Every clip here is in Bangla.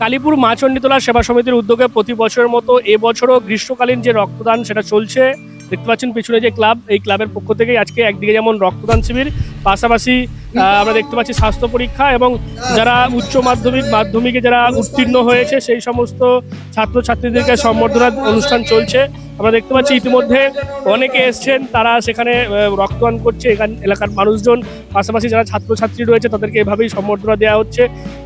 কালীপুর মাচণ্ডীতলা সেবা সমিতির উদ্যোগে প্রতি বছরের মতো এবছরও গ্রীষ্মকালীন যে রক্তদান সেটা চলছে, দেখতে পাচ্ছেন পিছনে যে ক্লাব, এই ক্লাবের পক্ষ থেকেই আজকে একদিকে যেমন রক্তদান শিবির, পাশাপাশি আমরা দেখতে পাচ্ছি স্বাস্থ্য পরীক্ষা এবং যারা উচ্চ মাধ্যমিক, মাধ্যমিকে যারা উত্তীর্ণ হয়েছে, সেই সমস্ত ছাত্রছাত্রীদেরকে সম্বর্ধনার অনুষ্ঠান চলছে। আমরা দেখতে পাচ্ছি ইতিমধ্যে অনেকে এসছেন, তারা সেখানে রক্তদান করছে, এখান এলাকার মানুষজন, পাশাপাশি যারা ছাত্রছাত্রী রয়েছে, তাদেরকে এভাবেই সম্বর্ধনা দেওয়া হচ্ছে।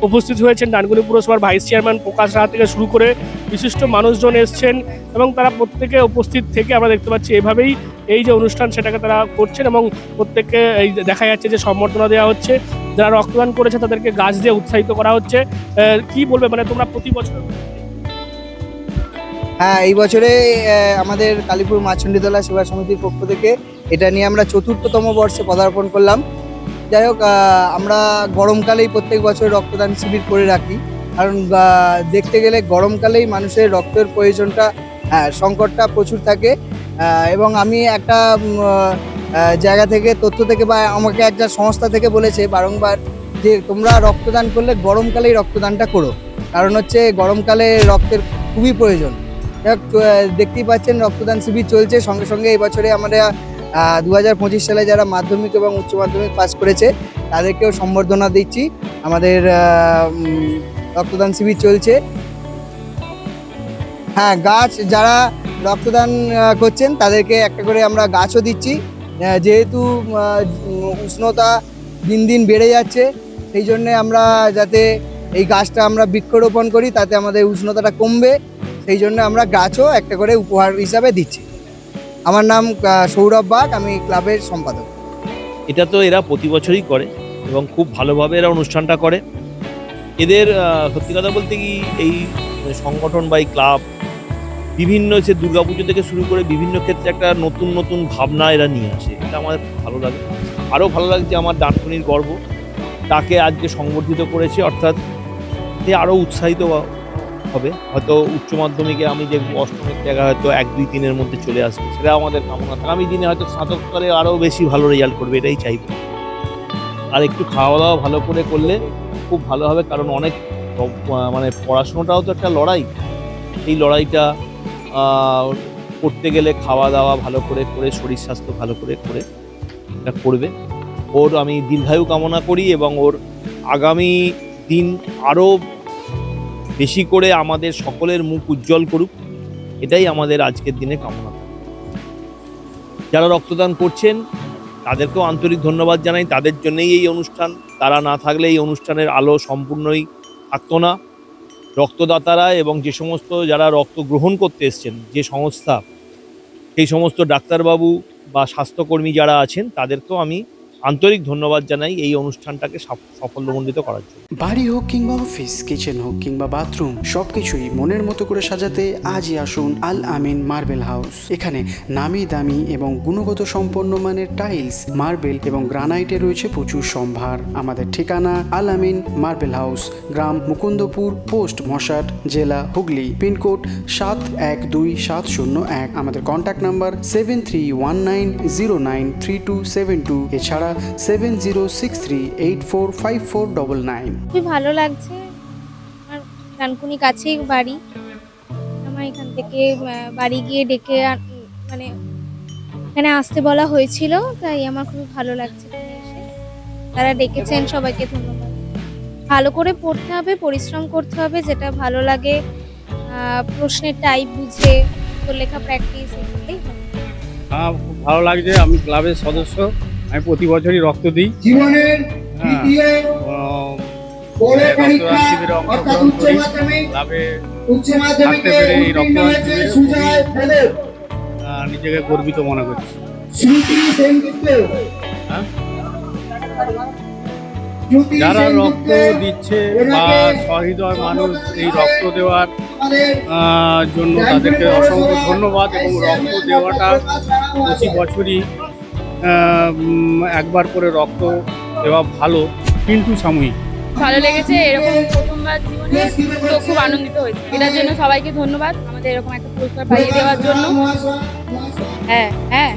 উপস্থিত হয়েছেন ডানকুনি পুরসভার ভাইস চেয়ারম্যান প্রকাশ রাহা থেকে শুরু করে বিশিষ্ট মানুষজন এসছেন এবং তারা প্রত্যেকে উপস্থিত থেকে আমরা দেখতে পাচ্ছি এভাবেই এই যে অনুষ্ঠান সেটাকে তারা করছেন এবং প্রত্যেককে এই দেখা যাচ্ছে যে সম্বর্ধনা দেওয়া হচ্ছে। যারা রক্তদান করেছে তাদেরকে গাছ দিয়ে উৎসাহিত করা হচ্ছে। কি বলবে? মানে তোমরা প্রতি বছর হ্যাঁ এই বছরে আমাদের কালীপুর মাছন্ডিতলা সেবা সমিতির পক্ষ থেকে এটা নিয়ে আমরা চতুর্থতম বর্ষে পদার্পণ করলাম। যাই হোক আমরা গরমকালেই প্রত্যেক বছর রক্তদান শিবির করে রাখি। কারণ দেখতে গেলে গরমকালেই মানুষের রক্তের প্রয়োজনটা হ্যাঁ সংকটটা প্রচুর থাকে। এবং আমি একটা জায়গা থেকে, তথ্য থেকে বা আমাকে একটা সংস্থা থেকে বলেছে বারংবার যে, তোমরা রক্তদান করলে গরমকালেই রক্তদানটা করো। কারণ হচ্ছে গরমকালে রক্তের খুবই প্রয়োজন। দেখতেই পাচ্ছেন রক্তদান শিবির চলছে। সঙ্গে সঙ্গে এই বছরে আমরা দু হাজার পঁচিশ সালে যারা মাধ্যমিক এবং উচ্চ মাধ্যমিক পাস করেছে, তাদেরকেও সম্বর্ধনা দিচ্ছি। আমাদের রক্তদান শিবির চলছে। হ্যাঁ গাছ, যারা রক্তদান করছেন, তাদেরকে একটা করে আমরা গাছও দিচ্ছি। যেহেতু উষ্ণতা দিন দিন বেড়ে যাচ্ছে, সেই জন্যে আমরা যাতে এই গাছটা আমরা বৃক্ষরোপণ করি, তাতে আমাদের উষ্ণতাটা কমবে। সেই জন্য আমরা গাছও একটা করে উপহার হিসাবে দিচ্ছি। আমার নাম সৌরভ বাগ, আমি ক্লাবের সম্পাদক। এটা তো এরা প্রতি বছরই করে এবং খুব ভালোভাবে এরা অনুষ্ঠানটা করে। এদের সত্যি কথা বলতে কি এই সংগঠন বা এই ক্লাব বিভিন্ন সে দুর্গাপুজো থেকে শুরু করে বিভিন্ন ক্ষেত্রে একটা নতুন নতুন ভাবনা এরা নিয়ে আসে। এটা আমার ভালো লাগে। আরও ভালো লাগছে আমার ডানকুনির গর্ব। তাকে আজকে সংবর্ধিত করেছে, অর্থাৎ আরও উৎসাহিত হবে। হয়তো উচ্চ মাধ্যমিকে আমি দেখব অষ্টমের জায়গায় হয়তো এক, দুই, তিনের মধ্যে চলে আসবে, সেটা আমাদের কামনা। আগামী দিনে হয়তো স্নাতক স্তরে আরও বেশি ভালো রেজাল্ট করবে, এটাই চাইব। আর একটু খাওয়া দাওয়া ভালো করে করলে খুব ভালো হবে, কারণ অনেক মানে পড়াশোনাটাও তো একটা লড়াই। এই লড়াইটা করতে গেলে খাওয়া দাওয়া ভালো করে করে শরীর স্বাস্থ্য ভালো করে করে এটা করবে। ওর আমি দীর্ঘায়ু কামনা করি এবং ওর আগামী দিন আরও বেশি করে আমাদের সকলের মুখ উজ্জ্বল করুক। এটাই আমাদের আজকের দিনে কামনা। যারা রক্তদান করছেন, তাদেরকেও আন্তরিক ধন্যবাদ জানাই। তাদের জন্যেই এই অনুষ্ঠান। তারা না থাকলে এই অনুষ্ঠানের আলো সম্পূর্ণই থাকতো না। রক্তদাতারা এবং যে সমস্ত যারা রক্ত গ্রহণ করতে এসছেন, যে সংস্থা, সেই সমস্ত ডাক্তারবাবু বা স্বাস্থ্যকর্মী যারা আছেন, তাদেরকেও আমি আন্তরিক ধন্যবাদ জানাই এই অনুষ্ঠানটাকে সাফ- সাফল্যমণ্ডিত করার জন্য। বাড়ি হোক কিংবা অফিস, কিচেন হোক কিংবা বাথরুম, সবকিছুই মনের মতো করে সাজাতে আজই আসুন আল আমিন মার্বেল হাউস। এখানে নামি দামি এবং গুণগত সম্পন্ন মানের টাইলস, মার্বেল এবং গ্রানাইটে রয়েছে প্রচুর সম্ভার। আমাদের ঠিকানা আল আমিন মার্বেল হাউস, গ্রাম মুকুন্দপুর, পোস্ট মশাট, জেলা হুগলি, পিনকোড সাত এক দুই সাত শূন্য এক। আমাদের contact number seven three one nine zero nine three two seven two. এছাড়া seven zero six three eight four five four double nine. খুবই ভালো লাগছে। আমার ডানকুনি কাছেই বাড়ি। আমার এখান থেকে বাড়ি গিয়ে ডেকে মানে এখানে আসতে বলা হয়েছিল তাই আমার খুবই ভালো লাগছে তারা ডেকেছেন সবাইকে ধন্যবাদ। ভালো করে পড়তে হবে পরিশ্রম করতে হবে যেটা ভালো লাগে আহ, প্রশ্নের টাইপ বুঝে লেখা প্র্যাকটিস এগুলোই হ্যাঁ খুব ভালো লাগছে আমি ক্লাবের সদস্য। আমি প্রতি বছরই রক্ত দিই। জীবনের হ্যাঁ। রক্তদান শিবিরে অংশগ্রহণ করি। থাকতে পেরে এই রক্তদান শিবিরে নিজেকে গর্বিত মনে করছি। হ্যাঁ? যারা রক্ত দিচ্ছে বা সহৃদয় মানুষ এই রক্ত দেওয়ার জন্য তাদেরকে অসংখ্য ধন্যবাদ এবং রক্ত দেওয়াটা প্রতি বছরই একবার করে রক্ত দেওয়া ভালো কিন্তু সাময়িক। ভালো লেগেছে এরকম প্রথমবার জীবনে তো খুব আনন্দিত হয়েছে। এটার জন্য সবাইকে ধন্যবাদ আমাদের এরকম একটা পুরস্কার পাইয়ে দেওয়ার জন্য। হ্যাঁ হ্যাঁ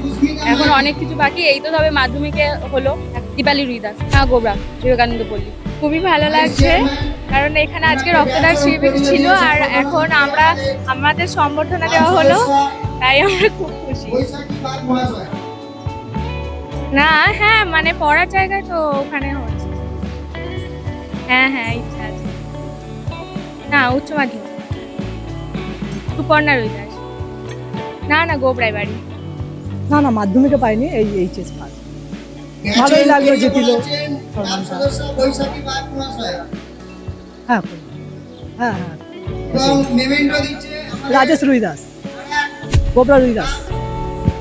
এখন অনেক কিছু বাকি এই তো তবে মাধ্যমিকে হলো দীপালি রুইদাস। হ্যাঁ গোবরা বিবেকানন্দ পল্লী। খুবই ভালো লাগছে কারণ এখানে আজকে রক্তদান শিবির ছিল আর এখন আমরা আমাদের সম্বর্ধনা দেওয়া হলো তাই আমরা খুব খুশি। না হ্যাঁ মানে পড়ার জায়গা তো ওখানে হচ্ছে। হ্যাঁ হ্যাঁ ইচ্ছা আছে। না উচ্চ মাধ্যমিক সুপর্ণা রুইদাস না না গোবরাই বাড়ি। না না মাধ্যমিকে পাইনি এই এইচএস পাস। ভালোই লাগল যে দিল। হ্যাঁ হ্যাঁ হ্যাঁ। রাজেশ রুইদাস। গোবরা রুইদাস।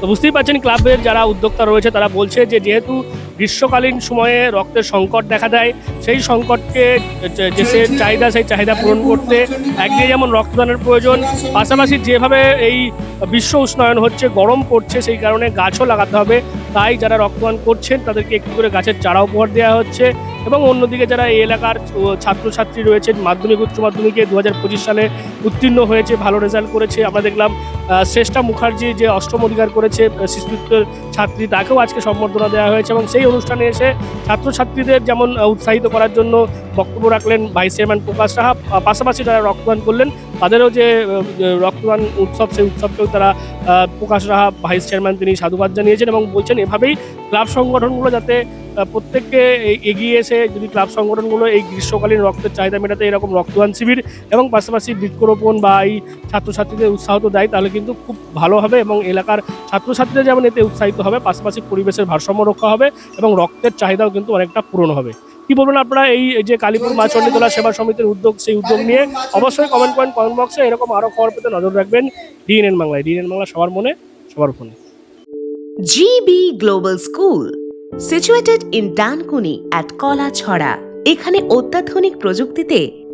তো বুঝতেই পারছেন, ক্লাবের যারা উদ্যোক্তা রয়েছে, তারা বলছে যে যেহেতু গ্রীষ্মকালীন সময়ে রক্তের সংকট দেখা দেয়, সেই সংকটকে যে- চাহিদা, সেই চাহিদা পূরণ করতে একদিকে যেমন রক্তদানের প্রয়োজন, পাশাপাশি যেভাবে এই বিশ্ব উষ্ণায়ন হচ্ছে, গরম পড়ছে, সেই কারণে গাছও লাগাতে হবে। তাই যারা রক্তদান করছেন, তাদেরকে একটু করে গাছের চারা উপহার দেওয়া হচ্ছে এবং অন্যদিকে যারা এই এলাকার ছাত্রছাত্রী রয়েছেন, মাধ্যমিক, উচ্চ মাধ্যমিকে দু হাজার পঁচিশ সালে উত্তীর্ণ হয়েছে, ভালো রেজাল্ট করেছে, আমরা দেখলাম শ্রেষ্ঠা মুখার্জি যে অষ্টম অধিকার করেছে শিশুত্বের ছাত্রী, তাকেও আজকে সম্বর্ধনা দেওয়া হয়েছে এবং সেই অনুষ্ঠানে এসে ছাত্রছাত্রীদের যেমন উৎসাহিত করার জন্য বক্তব্য রাখলেন ভাইস চেয়ারম্যান প্রকাশ সাহা পাশাপাশি যারা রক্তদান করলেন, তাদেরও যে রক্তদান উৎসব, সেই উৎসবকেও তারা প্রকাশ রাহা ভাইস চেয়ারম্যান তিনি সাধুবাদ জানিয়েছেন এবং বলছেন এভাবেই ক্লাব সংগঠনগুলো যাতে প্রত্যেককে এগিয়ে এসে যদি ক্লাব সংগঠনগুলো এই গ্রীষ্মকালীন রক্তের চাহিদা মেটাতে এরকম রক্তদান শিবির এবং পাশাপাশি বৃক্ষরোপণ বা এই ছাত্রছাত্রীদের উৎসাহ তো দেয়, তাহলে কিন্তু খুব ভালো হবে এবং এলাকার ছাত্রছাত্রীরা যেমন এতে উৎসাহিত হবে পাশাপাশি পরিবেশের ভারসাম্য রক্ষা হবে এবং রক্তের চাহিদাও কিন্তু অনেকটা পূরণ হবে। কি বলবেন আপনারা এই যে কালীপুর মা চণ্ডীতলা সেবা সমিতির উদ্যোগ সেই উদ্যোগ নিয়ে অবশ্যই কমেন্ট করেন কমেন্ট বক্সে এরকম আরও খবর পেতে নজর রাখবেন ডিএনএন বাংলায়। ডিএনএন বাংলা সবার মনে সবার ফোনে। GB Global School, situated in Dankuni at Kolachhara. এখানে অত্যাধুনিক প্রযুক্তিতে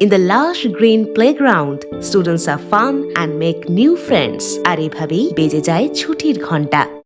In the lush green playground, students are fun and make new friends. আর এভাবেই বেজে যায় ছুটির ঘন্টা